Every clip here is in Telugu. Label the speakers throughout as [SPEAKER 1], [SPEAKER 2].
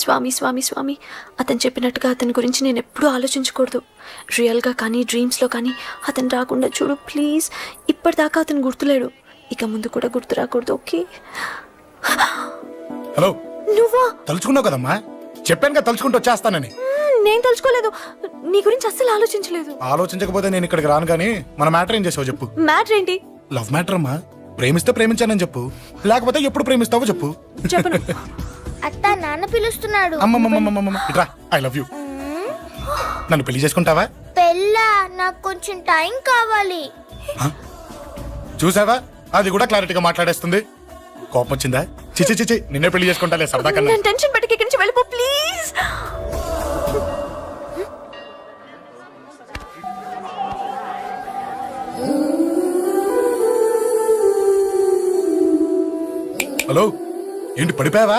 [SPEAKER 1] స్వామి స్వామి స్వామి. అతను చెప్పినట్టుగా అతని గురించి నేను ఎప్పుడూ ఆలోచించకూడదు. రియల్గా కానీ డ్రీమ్స్లో కానీ అతను రాకుండా చూడు ప్లీజ్. ఇప్పటిదాకా అతను గుర్తులేడు. ఇక ముందు కూడా గుర్తు రాకూడదు ఓకే?
[SPEAKER 2] హలో.
[SPEAKER 1] నువ్వా?
[SPEAKER 2] తలుచుకున్నావు కదమ్మా? చెప్పాను కదా తలుచుకుంటూ వచ్చేస్తానని.
[SPEAKER 1] నేను తలుచుకోలేదు. నీ గురించి అస్సలు ఆలోచించలేదు.
[SPEAKER 2] ఆలోచించకపోతే నేను ఇక్కడికి రాను కానీ మన మ్యాటర్ ఏం చేసావు చెప్పు.
[SPEAKER 1] మ్యాటర్ ఏంటి?
[SPEAKER 2] లవ్ మ్యాటర్ అమ్మా. ప్రేమిస్తే ప్రేమించానని చెప్పు. లేకపోతే ఎప్పుడు ప్రేమిస్తావో చెప్పు.
[SPEAKER 1] చెప్పను.
[SPEAKER 3] అత్త నాన్న పిలుస్తున్నాడు.
[SPEAKER 2] అమ్మమ్మమ్మమ్మమ్మ ఇట్రా ఐ లవ్ యూ నన్ను పెళ్ళి చేసుకుంటావా?
[SPEAKER 3] పెళ్ళా? నాకు కొంచెం టైం కావాలి.
[SPEAKER 2] చూసావా? అది కూడా క్లారిటీగా మాట్లాడేస్తుంది. కోపం వచ్చిందా? చిచి చిచి నిన్నే పెళ్ళి చేసుకుంటాలే సరదా కన్నా.
[SPEAKER 1] నేను టెన్షన్ పెట్టి ఇక్కడి నుంచి వెళ్ళిపో ప్లీజ్
[SPEAKER 2] హలో ఏంటి పడిపోయావా?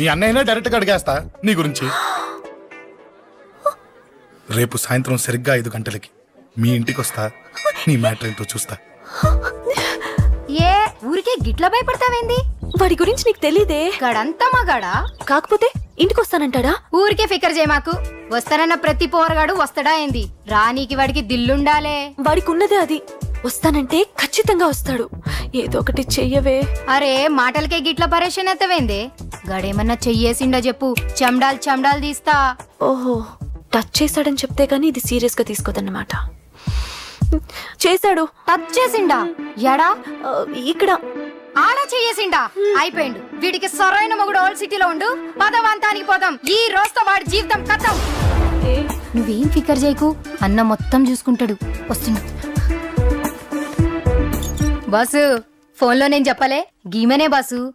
[SPEAKER 2] మీ అన్నయ్యనే డైరెక్ట్గా అడిగేస్తా నీ గురించి. రేపు సాయంత్రం సరిగ్గా ఐదు గంటలకి మీ ఇంటికి వస్తా నీ మ్యాటర్ ఏంటో చూస్తా.
[SPEAKER 4] ఏ ఊరికే గిట్ల భయపడతావేంది?
[SPEAKER 1] వాడి గురించి నీకు తెలీదే.
[SPEAKER 4] గడంతా మగాడా?
[SPEAKER 1] కాకపోతే ఇంటికి వస్తానంటాడా
[SPEAKER 4] ఊరికే ఫికర్ చేయమాకు వస్తానన్న ప్రతి పోరగాడు వస్తాడా ఏంది? రానీకి వాడికి దిల్లుండాలే.
[SPEAKER 1] వాడికి ఉన్నదే అది. వస్తానంటే ఖచ్చితంగా వస్తాడు. ఏదో ఒకటి చెయ్యవే.
[SPEAKER 4] అరే మాటలకే గిట్ల పరేషన్ ఎత్తవేంది? గడేమన్నా చెయ్యేసిండో చెప్పు. చెమ్డాల్ చెమ్డాల్ తీస్తా.
[SPEAKER 1] ఓహో టచ్ చేశాడని చెప్తే గానీ ఇది సీరియస్గా తీసుకోదన్నమాట. చేశాడు.
[SPEAKER 4] టచ్ చేసిండా? ఎడా
[SPEAKER 1] ఆ, ఇక్కడ.
[SPEAKER 4] ఆడా చెయ్యేసిండా? అయిపోయిండు. వీడికి సరైన మొగుడు ఓల్డ్ సిటీలో ఉండు. పదవంతానికి పోదాం. ఈ రోజుతో వాడి జీవితం కథం. నువ్వేం ఫికర్ చేయకు? అన్న మొత్తం చూసుకుంటాడు. వస్తున్నా. బాసు ఫోన్లో నేను చెప్పలే. గీమనే బాసు.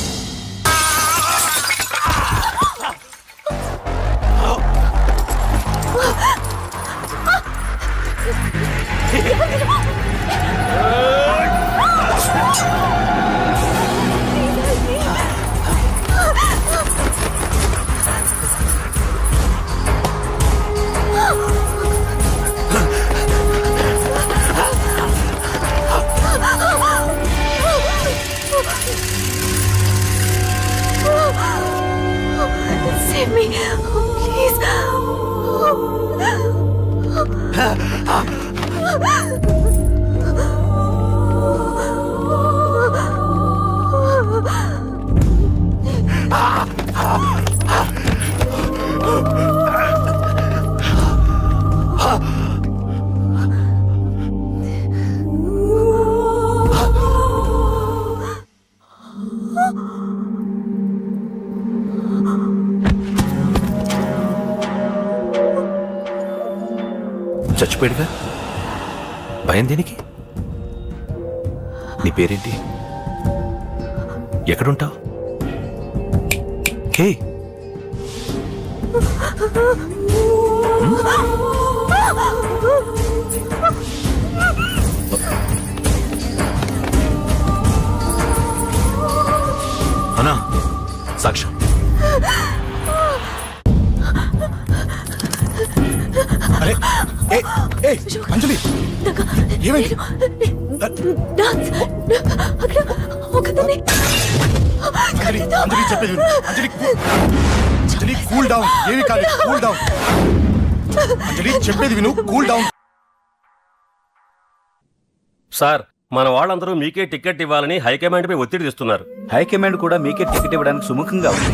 [SPEAKER 5] మర్చిపోయాడుగా భయం దేనికి? నీ పేరేంటి? ఎక్కడుంటావు? కే? అనా
[SPEAKER 2] సాక్షా ఏ ఏ అంజలి. ఏమైంది?
[SPEAKER 1] డాన్స్ అక్కడ ఒకదాన్ని
[SPEAKER 2] అంజలి అంజలి చెప్పేది విను. అంజలి కూ- అంజలి కూల్ డౌన్ ఏమి కాదు కూల్ డౌన్ అంజలి చెప్పేది విను కూల్ డౌన్
[SPEAKER 6] సార్ మన వాళ్ళందరూ మీకే టికెట్ ఇవ్వాలని హైకమాండ్ పై ఒత్తిడి తెస్తున్నారు.
[SPEAKER 7] హైకమాండ్ కూడా మీకే టికెట్ ఇవ్వడానికి సుముఖంగా ఉంది.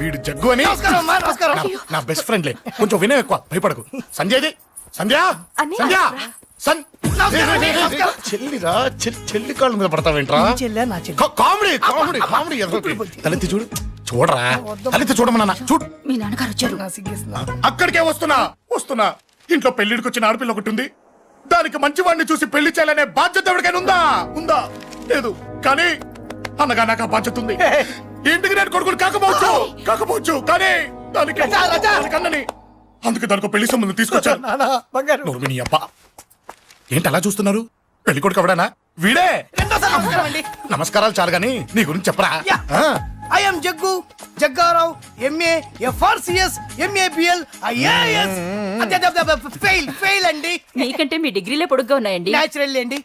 [SPEAKER 2] వీడు జగ్గు అని? నా- నా బెస్ట్ ఫ్రెండ్లే కొంచెం వినయం ఎక్కువ భయపడకు. సంధ్యది సంధ్య?
[SPEAKER 8] అన్నయ్య,
[SPEAKER 2] సంధ్య?
[SPEAKER 8] రా.
[SPEAKER 2] సన్ చెల్లిరా చెల్లి చెల్లి కాళ్ళ మీద పడతావేంట్రా కా- కామెడీ కామెడీ కామెడీ ఎదరొకటి. తలెత్తి చూడు. చూడరా? తలెత్తి చూడమన్నా చూడు.
[SPEAKER 1] మీ నాన్నగారు వచ్చారు.
[SPEAKER 2] అక్కడికే వస్తున్నా. వస్తున్నా. ఇంట్లో పెళ్ళిడికి వచ్చిన ఆడపిల్ల ఒకటి ఉంది. దానికి మంచి వాడిని చూసి పెళ్ళి చేయాలనే బాధ్యత ఎవరికైనా ఉందా? ఉందా? లేదు. కానీ అనగా నాకు ఆ బాధ్యత ఉంది. ఇంటికి నేను కొడుకుని కాకపోవచ్చు? కాకపోవచ్చు. కానీ దానికి అన్నని. అందుకే దానికి పెళ్ళి సంబంధం తీసుకొచ్చాను. నోర్మిని అబ్బ. ఏంటి అలా చూస్తున్నారు? పెళ్ళి కొడుకు ఎవడానా? వీడే. నమస్కారాలు చాలు గాని నీ గురించి చెప్పరా?
[SPEAKER 9] I'm Jaggu Jaggarao MA FRCS MA BL IAS fail fail అండి.
[SPEAKER 8] మీకంటే మీ డిగ్రీలే పొడుగ్గా ఉన్నాయండి.
[SPEAKER 9] న్యాచురల్ అండి.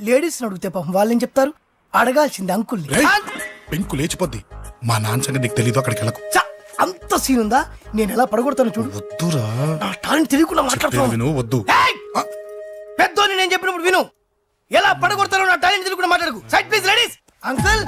[SPEAKER 9] లేడీస్ అడిగితే పాపం వాళ్ళేం చెప్తారు? అడగాల్సింది అంకుల్ని.
[SPEAKER 2] పెంకు లేచిపోద్ది. మా నాన్న సంగతి నీకు తెలీదు అక్కడికి వెళ్ళకు.
[SPEAKER 9] చ, అంత సీన్ ఉందా? నేను ఎలా పడగొడతాను చూడు.
[SPEAKER 2] వద్దురా.
[SPEAKER 9] నా టాలెంట్ తెలియకుండా మాట్లాడుతున్నాను
[SPEAKER 2] విను? వద్దు.
[SPEAKER 9] పెద్దోని నేను చెప్పినప్పుడు విను. ఎలా పడగొడతారో నా టాలెంట్ తెలియకుండా మాట్లాడకు. Side please ladies uncle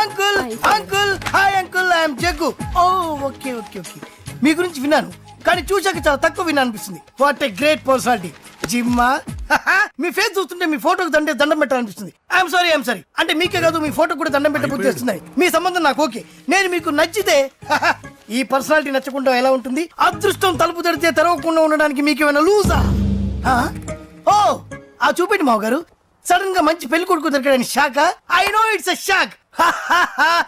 [SPEAKER 9] uncle uncle hi uncle I'm Jaggu oh okay okay okay మీ గురించి విన్నాను కానీ చూశాక చాలా తక్కువ విన్నా అనిపిస్తుంది what a great personality జిమ్మా me face చూస్తుంటే మీ ఫోటోకి దండే దండం పెట్టాలనిపిస్తుంది. ఐఎమ్ సారీ ఐఎమ్ సారీ అంటే మీకే కాదు మీ ఫోటో కూడా దండం పెట్టే బుద్ధి వస్తుంది మీ సంబంధం నాకు ఓకే. నేను మీకు నచ్చితే ఈ పర్సనాలిటీ నచ్చకుండా ఎలా ఉంటుంది? అదృష్టం తలుపు తెరితే తెరవకుండా ఉండడానికి మీకు ఏమైనా లూజా ఆ? ఓ ఆ చూపెట్టి మావ గారు సడన్గా మంచి పెళ్ళి కొడుకు దొరికాడని shock I know it's a shock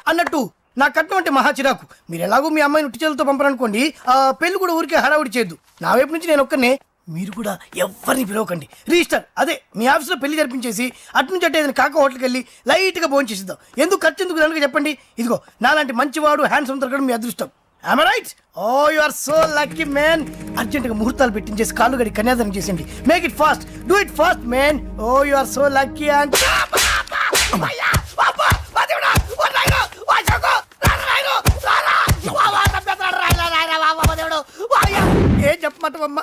[SPEAKER 9] అన్నట్టు నా కట్నం అంటే మహా చిరాకు. మీరు ఎలాగో మీ అమ్మాయిని ఉట్టి చేతులతో పంపరనుకోండి ఆ పెళ్ళి కూడా ఊరికే హడావుడి చేయొద్దు. నా వైపు నుంచి నేను ఒక్కనే మీరు కూడా ఎవరిని పిలవకండి. రిజిస్టర్ అదే మీ ఆఫీస్లో పెళ్ళి జరిపించేసి అటు నుంచి అంటే ఏదైనా కాక హోటల్కి వెళ్ళి లైట్గా భోజనం చేసిద్దాం. ఎందుకు ఖర్చు ఎందుకు కనుక చెప్పండి? ఇదిగో నాలాంటి మంచివాడు హ్యాండ్సమ్ దొరకడం మీ అదృష్టం. I'm right oh you are so lucky man అర్జెంట్గా ముహూర్తాలు పెట్టించేసి కాళ్ళు గడి కన్యాదానం చేసేయండి. Make it fast do it fast man oh you are so lucky and ఏం చెప్పమంటావమ్మా?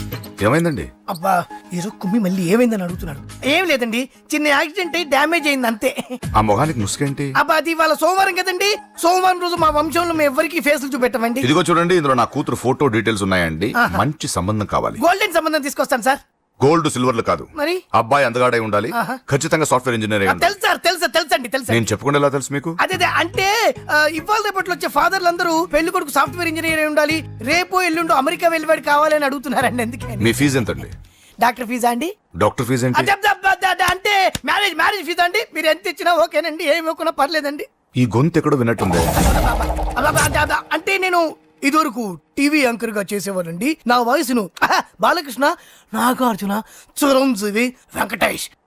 [SPEAKER 10] ఏమైందండి?
[SPEAKER 9] అబ్బా ఈరోజు కుమ్మి మళ్ళీ ఏమైందని అడుగుతున్నాడు. ఏం లేదండి చిన్న యాక్సిడెంట్ అయి డ్యామేజ్ అయింది అంతే.
[SPEAKER 10] ఆ మొహానికి ముసుకేంటి?
[SPEAKER 9] అబ్బా అది ఇవాళ సోమవారం కదండి. సోమవారం రోజు మా వంశంలో మేము ఎవరికి ఫేసులు చూపెట్టమండి.
[SPEAKER 10] ఇదిగో చూడండి ఇందులో నా కూతురు ఫోటో డీటెయిల్స్ ఉన్నాయండి. మంచి సంబంధం కావాలి.
[SPEAKER 9] గోల్డెన్ సంబంధం తీసుకొస్తాను సార్.
[SPEAKER 10] గోల్డ్ సిల్వర్లు కాదు.
[SPEAKER 9] మరి?
[SPEAKER 10] అబ్బాయి అందగాడై ఉండాలి. ఖచ్చితంగా సాఫ్ట్వేర్ ఇంజనీర్
[SPEAKER 9] తెలుసు సార్ తెలుసా. తెలుసండి తెలుసా?
[SPEAKER 10] నేను చెప్పకుండా ఎలా తెలుసు మీకు?
[SPEAKER 9] అదే అదే అంటే ఆ, ఇవాళ రేపట్లో వచ్చే ఫాదర్లు అందరూ పెళ్ళి కొడుకు సాఫ్ట్వేర్ ఇంజనీర్ అయి ఉండాలి. రేపు ఎల్లుండు అమెరికా వెళ్ళివాడు కావాలని అడుగుతున్నారండి ఎందుకని
[SPEAKER 10] మీ ఫీజు ఎంతండి?
[SPEAKER 9] డాక్టర్ ఫీజా అండి?
[SPEAKER 10] డాక్టర్ ఫీజు ఏంటి?
[SPEAKER 9] అదే, అదే, అదే, అదే, అంటే మ్యారేజ్ మ్యారేజ్ ఫీజా అండి? మీరు ఎంత ఇచ్చినా ఓకేనండి ఏమి ఇవ్వకున్నా పర్లేదండి.
[SPEAKER 10] ఈ గొంతు ఎక్కడో విన్నట్టుంది
[SPEAKER 9] అలా, అంటే నేను ఇదివరకు టీవీ యాంకర్గా చేసేవాడండి నా వయసును ఆహా, బాలకృష్ణ నాగార్జున చిరంజీవి వెంకటేష్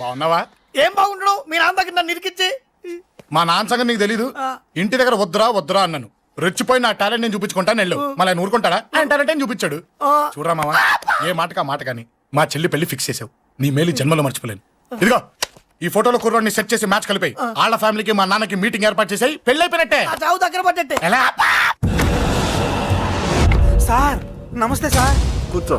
[SPEAKER 2] బాగున్నావా?
[SPEAKER 9] ఏం బాగుండడం మీ నాన్న దగ్గర నన్ను ఇరికిచ్చి.
[SPEAKER 2] మా నాన్న సంగతి నీకు తెలీదు. ఇంటి దగ్గర వద్దురా వద్దురా అన్నాను. రెచ్చిపోయి నా టాలెంట్ నేను చూపించుకుంటాను వెళ్ళు. మళ్ళీ ఆయన ఊరుకుంటాడా? ఆయన టాలెంట్ అని చూపించాడు? చూడరా మావా ఏ మాటకా మాట కానీ. మా చెల్లి పెళ్ళి ఫిక్స్ చేసావు. నీ మేలు జన్మలో మర్చిపోలేను. ఇదిగో ఈ ఫోటోలో కుర్రాన్ని సెట్ చేసి మ్యాచ్ కలిపాయి. వాళ్ళ ఫ్యామిలీకి మా నాన్నకి మీటింగ్ ఏర్పాటు చేసాయి. పెళ్ళి అయిపోయినట్టే
[SPEAKER 9] దగ్గర పడ్డట్టే.
[SPEAKER 2] ఎలా?
[SPEAKER 7] సార్ నమస్తే సార్.
[SPEAKER 5] కూర్చో.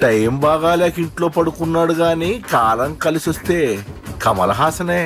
[SPEAKER 11] టైం బాగాలేక ఇంట్లో పడుకున్నాడు గాని కాలం కలిసి వస్తే కమల్ హాసనే